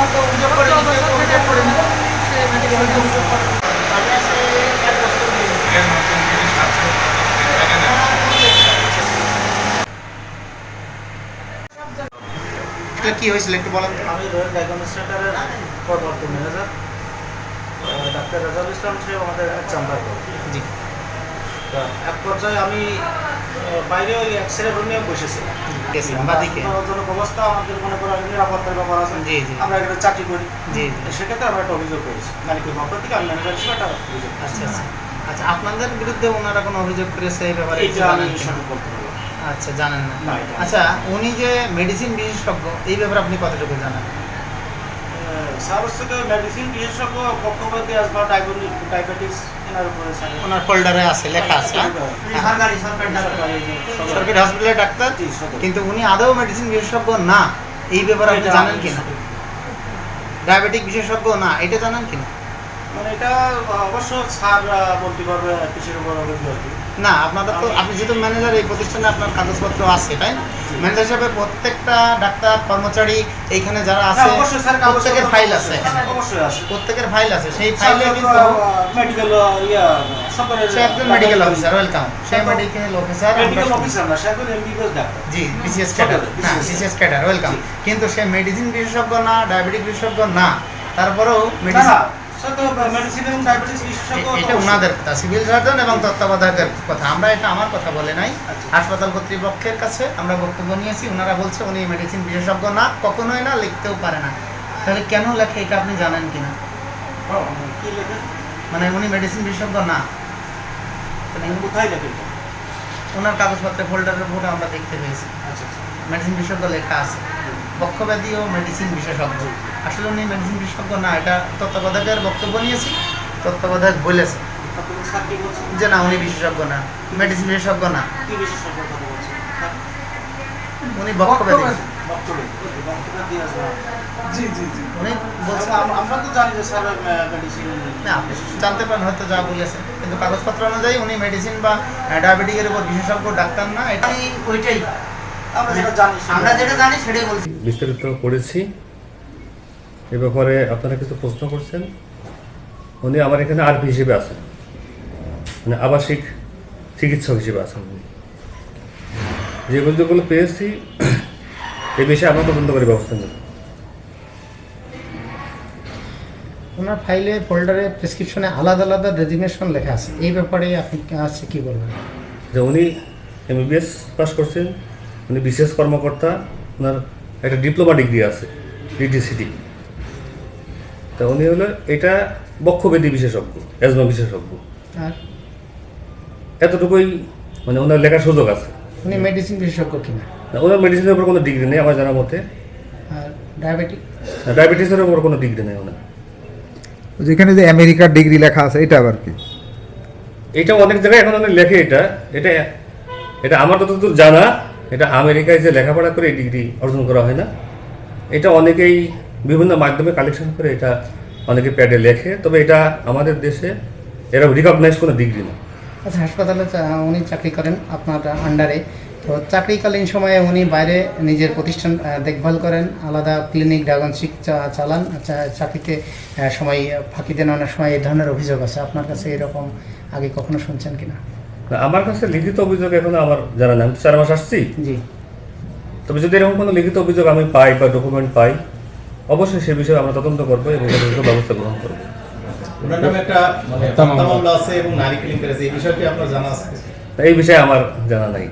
আমরা অভিযোগ করে অভিযোগ করে নিই। সে medical অভিযোগ করে। আমি আসে এক বছর এটা কি হয়েছিল একটু বলেন আমি রয়্যাল ডায়াগনস্টিক সেন্টারের পরবর্তী ম্যানেজার ডাক্তার রাজাউল ইসলাম সাহেব আমাদের চেম্বার জি তা এক পর্যায়ে আমি বাইরে ওই এক্স রে রুমে বসেছিলাম গেছিলাম বাদিকে জনক অবস্থা আমাদের মনে করো নিরাপত্তার ব্যাপার আছে। জি, জি। আমরা এখানে চাকরি করি। জি জি। সেক্ষেত্রে আমরা একটা অভিযোগ করেছি। মালিকের পক্ষ থেকে আমি হিসেবে একটা অভিযোগ। আচ্ছা আচ্ছা। আচ্ছা আপনাদের বিরুদ্ধে ওনারা কোনো অভিযোগ করেছে এই ব্যাপারে। আচ্ছা জানেন না। আচ্ছা উনি যে মেডিসিন বিশেষজ্ঞ এই ব্যাপারে আপনি কতটুকু জানেন? স্যার হচ্ছে মেডিসিন বিশেষজ্ঞ পক্ষপাতি আসবা ডায়াবেটিস এনার উপরে ওনার ফোল্ডারে আছে লেখা আছে হ্যাঁ? সরকারি সরকারি সরকারি সরকারি হসপিটালের ডাক্তার কিন্তু উনি আদৌ মেডিসিন বিশেষজ্ঞ না। এই ব্যাপারে আপনি জানেন আমি কিনা ডায়াবেটিক বিশেষজ্ঞ না এটা জানেন কিনা মানে এটা অবশ্য স্যার বলতে পারবে কিসের উপর কি। না আপনাদের তো আপনি যেহেতু ম্যানেজার এই প্রতিষ্ঠানে আপনার কাগজপত্র আছে তাই? ম্যানেজার হিসাবে প্রত্যেকটা ডাক্তার কর্মচারী এইখানে যারা আছে হ্যাঁ, কাগজপত্র প্রত্যেকের ফাইল আছে। অবশ্যই আছে। প্রত্যেকের ফাইল আছে। সেই ফাইলে কিন্তু মেডিকেল ইয়া সে একজন মেডিকেল অফিসার ওয়েলকাম সে মেডিকেল অফিসার মেডিকেল অফিসার না সে একজন এমবিবিএস ডাক্তার জি বিসিএস ক্যাডার হ্যাঁ বিসিএস ক্যাডার ওয়েলকাম কিন্তু সে মেডিসিন বিশেষজ্ঞ না ডায়াবেটিক বিশেষজ্ঞ না। তারপরেও মেডিসিন মেডিসিন এটা ওনাদের কথা সিভিল সার্জন এবং তত্ত্বাবধায়কের কথা। আমরা এটা আমার কথা বলে নাই। আচ্ছা। হাসপাতাল কর্তৃপক্ষের কাছে আমরা বক্তব্য নিয়েছি। ওনারা বলছে উনি মেডিসিন বিশেষজ্ঞ না কখনোই না লিখতেও পারে না। তাহলে কেন লেখে? এটা আপনি জানেন কিনা? কি লেখে? মানে উনি মেডিসিন বিশেষজ্ঞ না। কোথায় ওনার কাগজপত্রের ফোল্ডারের উপরে আমরা দেখতে পেয়েছি। আচ্ছা আচ্ছা। মেডিসিন বিশেষজ্ঞ লেখা আছে। বক্ষব্যাধি ও মেডিসিন বিশেষজ্ঞ। আসলে উনি মেডিসিন বিশেষজ্ঞ না এটা তত্ত্বাবধায়কের বক্তব্য নিয়েছি তত্ত্বাবধায়ক বলেছে। যে না উনি বিশেষজ্ঞ না মেডিসিন বিশেষজ্ঞ না। স্যার, উনি বক্ষব্যাধি বক্তব্য ওই বক্তব্য দিয়ে আসলাম জি জি জি। উনি বলছেন আম- আমরা তো জানি যে স্যার মেডিসিন না আপনি জানতে পারেন হয়তো যা বলেছেন কিন্তু কাগজপত্র অনুযায়ী উনি মেডিসিন বা ডায়াবেটিকের উপর বিশেষজ্ঞ ডাক্তার না এটা ওইটাই। আমরা যেটা জানি সেটা- আমরা যেটা জানি সেটাই বলছি। বিস্তারিত করেছি এ ব্যাপারে আপনারা কিছু প্রশ্ন করছেন? উনি আমার এখানে আরপি হিসেবে আছেন। মানে আবাসিক চিকিৎসক হিসেবে আছেন উনি। যে অভিযোগগুলো পেয়েছি এ বিষয়ে আমরা তদন্ত করে ব্যবস্থা নেব ওনার ফাইলে ফোল্ডারে প্রেসক্রিপশনে আলাদা আলাদা ডেজিগনেশন লেখা আছে। এই ব্যাপারে আপনি আছে কি বলবেন? যে উনি এমবিবিএস পাস করছেন উনি বিশেষ কর্মকর্তা ওনার একটা ডিপ্লোমা ডিগ্রি আছে ডিটিসিটি তা উনি হলো এটা বক্ষবেদী বিশেষজ্ঞ এজমা বিশেষজ্ঞ। এতটুকুই মানে ওনার লেখার সুযোগ আছে। উনি মেডিসিন বিশেষজ্ঞ কিনা? ওনার মেডিসিনের উপর কোনো ডিগ্রি নেই আমার জানার মতে। ডায়াবেটিক ডায়াবেটিসের উপর কোনো ডিগ্রি নেই ওনার যেখানে যে আমেরিকার ডিগ্রি লেখা আছে এটা আবার কি? এটা অনেক জায়গায় এখন অনেক লেখে এটা। এটা এটা আমার যতদূর জানা এটা আমেরিকায় যে লেখাপড়া করে ডিগ্রি অর্জন করা হয় না, এটা অনেকেই বিভিন্ন মাধ্যমে কালেকশন করে, এটা অনেকে প্যাডে লেখে, তবে এটা আমাদের দেশে এরা রিকগনাইজ কোনো ডিগ্রি না। আচ্ছা হাসপাতালে উনি চাকরি করেন আপনার আন্ডারে তো চাকরিকালীন সময়ে উনি বাইরে নিজের প্রতিষ্ঠান দেখভাল করেন, আলাদা ক্লিনিক ডায়াগনস্টিক চালান চাকরিতে সময় ফাঁকি দেন, অনেক সময় এই ধরনের অভিযোগ আছে। আপনার কাছে এরকম আগে কখনো শুনছেন কিনা? আমার কাছে লিখিত অভিযোগ এখন আমার জানা নেই। আমি চার মাস আসছি। তবে যদি এরকম কোনো লিখিত অভিযোগ আমি পাই বা ডকুমেন্ট পাই অবশ্যই সে বিষয়ে আমরা তদন্ত করব এবং ব্যবস্থা গ্রহণ করব। ওনার নামে একটা মানে হত্যা মামলা। আছে এবং নারী কেলেঙ্কারি আছে এই আপনার জানা আছে? এই বিষয়ে আমার জানা নাই।